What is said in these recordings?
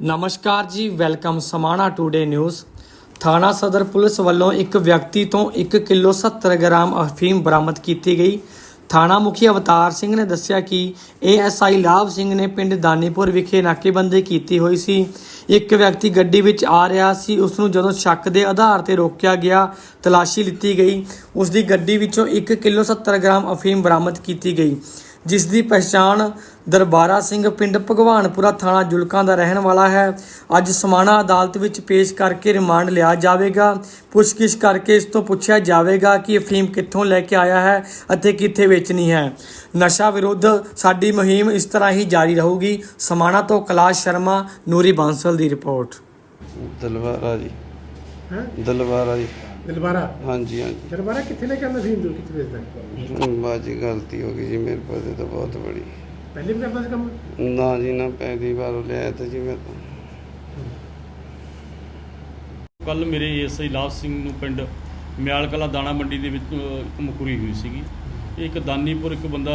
ਨਮਸਕਾਰ ਜੀ, welcome Samana today news. ਥਾਣਾ ਸਦਰ ਪੁਲਿਸ ਵੱਲੋਂ ਇੱਕ ਵਿਅਕਤੀ ਤੋਂ 1 ਕਿਲੋ 70 ਗ੍ਰਾਮ ਅਫੀਮ ਬਰਾਮਦ ਕੀਤੀ ਗਈ। ਥਾਣਾ ਮੁਖੀ ਅਵਤਾਰ ਸਿੰਘ ਨੇ ਦੱਸਿਆ ਕਿ ਏਐਸਆਈ ਲਾਭ ਸਿੰਘ ਨੇ ਪਿੰਡ ਦਾਨੀਪੁਰ ਵਿਖੇ ਨਾਕੇਬੰਦੀ ਕੀਤੀ ਹੋਈ ਸੀ। ਇੱਕ ਵਿਅਕਤੀ ਗੱਡੀ ਵਿੱਚ ਆ ਰਿਹਾ ਸੀ ਉਸ ਨੂੰ ਜਦੋਂ ਸ਼ੱਕ ਦੇ ਆਧਾਰ ਤੇ ਰੋਕਿਆ ਗਿਆ, ਤਲਾਸ਼ੀ ਲਿੱਤੀ ਗਈ। ਉਸ ਦੀ ਗੱਡੀ ਵਿੱਚੋਂ 1 ਕਿਲੋ 70 ਗ੍ਰਾਮ ਅਫੀਮ ਬਰਾਮਦ ਕੀਤੀ ਗਈ। ਜਿਸ ਦੀ ਪਛਾਣ ਦਰਬਾਰਾ ਸਿੰਘ ਪਿੰਡ ਭਗਵਾਨਪੁਰਾ ਥਾਣਾ ਜੁਲਕਾਂ ਦਾ ਰਹਿਣ ਵਾਲਾ ਹੈ। ਅੱਜ ਸਮਾਣਾ ਅਦਾਲਤ ਵਿੱਚ ਪੇਸ਼ ਕਰਕੇ ਰਿਮਾਂਡ ਲਿਆ ਜਾਵੇਗਾ। ਪੁੱਛਗਿੱਛ ਕਰਕੇ ਇਸ ਤੋਂ ਪੁੱਛਿਆ ਜਾਵੇਗਾ ਕਿ ਅਫੀਮ ਕਿੱਥੋਂ ਲੈ ਕੇ ਆਇਆ ਹੈ ਅਤੇ ਕਿੱਥੇ ਵੇਚਣੀ ਹੈ। ਨਸ਼ਾ ਵਿਰੁੱਧ ਸਾਡੀ ਮੁਹਿੰਮ ਇਸ ਤਰ੍ਹਾਂ ਹੀ ਜਾਰੀ ਰਹੂਗੀ। ਸਮਾਣਾ ਤੋਂ ਕੈਲਾਸ਼ ਸ਼ਰਮਾ, ਨੂਰੀ ਬਾਂਸਲ ਦੀ ਰਿਪੋਰਟ। ਦਲਵਾਰਾ ਜੀ ਹੈ? ਦਲਵਾਰਾ ਜੀ। ਦਿਲਬਾਰਾ ਹਾਂਜੀ ਹਾਂਜੀ। ਦਿਲਬਾਰਾ ਕਿੱਥੇ ਲੈ ਕੇ ਆਉਂਦਾ ਸੀ ਤੂੰ ਕਿੱਥੇ ਵੇਚਦਾ? ਬਾਜੀ ਗਲਤੀ ਹੋ ਗਈ ਜੀ ਮੇਰੇ ਕੋਲ ਤੇ ਬਹੁਤ ਬੜੀ। ਪਹਿਲੇ ਵੀ ਕਰਦਾ ਸੀ ਕੰਮ? ਨਾ ਜੀ ਨਾ ਪਹਿਲੀ ਵਾਰ ਲਿਆ ਤਾਂ ਜੀ ਮੈਂ ਤਾਂ। ਕੱਲ ਮੇਰੇ ਐਸਆਈ ਲਾਭ ਸਿੰਘ ਨੂੰ ਪਿੰਡ ਮਿਆਲ ਕਲਾ ਦਾਣਾ ਮੰਡੀ ਦੇ ਵਿੱਚ ਇੱਕ ਮੁਕਰੀ ਹੋਈ ਸੀਗੀ। ਇੱਕ ਦਾਨੀਪੁਰ ਇੱਕ ਬੰਦਾ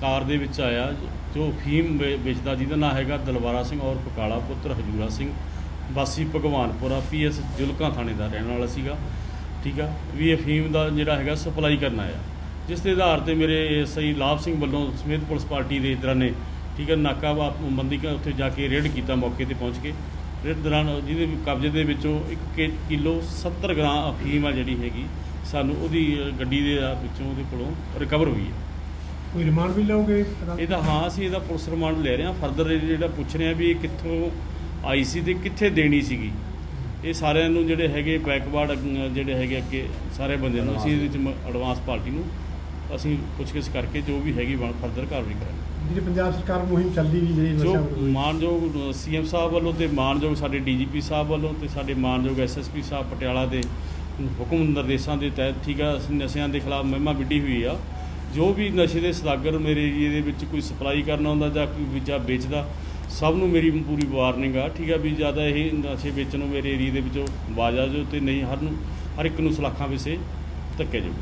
ਕਾਰ ਦੇ ਵਿੱਚ ਆਇਆ ਜੋ ਫੀਮ ਵੇਚਦਾ ਜਿਹਦਾ ਨਾਮ ਹੈਗਾ ਦਲਵਾਰਾ ਸਿੰਘ ਔਰ ਪਕਾਲਾ ਪੁੱਤਰ ਹਜੂਰਾ ਸਿੰਘ। ਵਾਸੀ ਭਗਵਾਨਪੁਰਾ ਪੀਐਸ ਜੁਲਕਾ ਥਾਣੇ ਦਾ ਰਹਿਣ ਵਾਲਾ ਸੀਗਾ ਠੀਕ ਆ? ਵੀ ਇਹ ਫੀਮ ਦਾ ਜਿਹੜਾ ਹੈਗਾ ਸਪਲਾਈ ਕਰਨ ਆਇਆ। ਜਿਸ ਦੇ ਆਧਾਰ ਤੇ ਮੇਰੇ ਐਸਆਈ ਲਾਭ ਸਿੰਘ ਵੱਲੋਂ ਸਮੇਤ ਪੁਲਿਸ ਪਾਰਟੀ ਦੇ ਇਧਰਾਂ ਨੇ ਠੀਕ ਹੈ ਨਾਕਾਬਾ ਬੰਦੀ ਕਰ ਉੱਥੇ ਜਾ ਕੇ ਰੇਡ ਕੀਤਾ ਮੌਕੇ ਤੇ ਪਹੁੰਚ ਕੇ। ਰੇਡ ਦੌਰਾਨ ਜਿਹਦੇ ਕਬਜ਼ੇ ਦੇ ਵਿੱਚੋਂ 1 ਕਿਲੋ 70 ਗ੍ਰਾਮ ਅਫੀਮ ਆ ਜਿਹੜੀ ਹੈਗੀ ਸਾਨੂੰ ਉਹਦੀ ਗੱਡੀ ਦੇ ਆ ਵਿੱਚੋਂ ਉਹਦੇ ਕੋਲੋਂ ਰਿਕਵਰ ਹੋਈ ਹੈ ਕੋਈ ਰਿਮਾਂਡ ਵੀ ਲਓਗੇ ਇਹਦਾ? ਹਾਂ ਅਸੀਂ ਇਹਦਾ ਪੁਲਿਸ ਰਿਮਾਂਡ ਲੈ ਰਹੇ ਹਾਂ। ਫਰਦਰ ਜਿਹੜਾ ਪੁੱਛ ਰਹੇ ਹਾਂ ਵੀ ਇਹ ਕਿੱਥੋਂ ਆਈ ਸੀ ਤੇ ਕਿੱਥੇ ਦੇਣੀ ਸੀਗੀ? ਇਹ ਸਾਰਿਆਂ ਨੂੰ ਜਿਹੜੇ ਹੈਗੇ ਬੈਕਵਰਡ ਜਿਹੜੇ ਹੈਗੇ ਅੱਗੇ ਸਾਰੇ ਬੰਦੇ ਨੂੰ ਅਸੀਂ ਇਹਦੇ ਵਿੱਚ ਐਡਵਾਂਸ ਪਾਰਟੀ ਨੂੰ ਅਸੀਂ ਪੁੱਛਗਿੱਛ ਕਰਕੇ ਜੋ ਵੀ ਹੈਗੀ ਫਰਦਰ ਕਾਰਵਾਈ ਕਰਾਂਗੇ। ਜਿਹੜੀ ਪੰਜਾਬ ਸਰਕਾਰ ਮੁਹਿੰਮ ਚੱਲਦੀ ਵੀ ਜਿਹੜੀ ਜੋ ਨਸ਼ਾ ਮਾਨਯੋਗ ਸੀਐਮ ਸਾਹਿਬ ਵੱਲੋਂ ਤੇ ਮਾਨਯੋਗ ਸਾਡੇ ਡੀਜੀਪੀ ਸਾਹਿਬ ਵੱਲੋਂ ਤੇ ਸਾਡੇ ਮਾਨਯੋਗ ਐਸਐਸਪੀ ਸਾਹਿਬ ਪਟਿਆਲਾ ਦੇ ਹੁਕਮ ਨਿਰਦੇਸ਼ਾਂ ਦੇ ਤਹਿਤ ਠੀਕ ਆ ਅਸੀਂ ਨਸ਼ਿਆਂ ਦੇ ਖਿਲਾਫ ਮਹਿਮਾ ਵਿੱਢੀ ਹੋਈ ਆ। ਜੋ ਵੀ ਨਸ਼ੇ ਦੇ ਸਦਾਗਰ ਮੇਰੇ ਏਰੀਏ ਦੇ ਵਿੱਚ ਕੋਈ ਸਪਲਾਈ ਕਰਨ ਆਉਂਦਾ ਜਾਂ ਕੋਈ ਵੀਜ਼ਾ ਵੇਚਦਾ ਸਭ ਨੂੰ ਮੇਰੀ ਪੂਰੀ ਵਾਰਨਿੰਗ ਆ। ਠੀਕ ਆ ਵੀ ਜ਼ਿਆਦਾ ਇਹ ਨਸ਼ੇ ਵੇਚਣ ਨੂੰ ਮੇਰੇ ਏਰੀਏ ਦੇ ਵਿੱਚੋਂ ਬਾਜ ਆ ਜਾਓ ਤੇ ਨਹੀਂ, ਹਰ ਨੂੰ ਹਰ ਇੱਕ ਨੂੰ ਸਲਾਖਾਂ ਵਿਸੇ ਧੱਕੇ ਜਾਓ।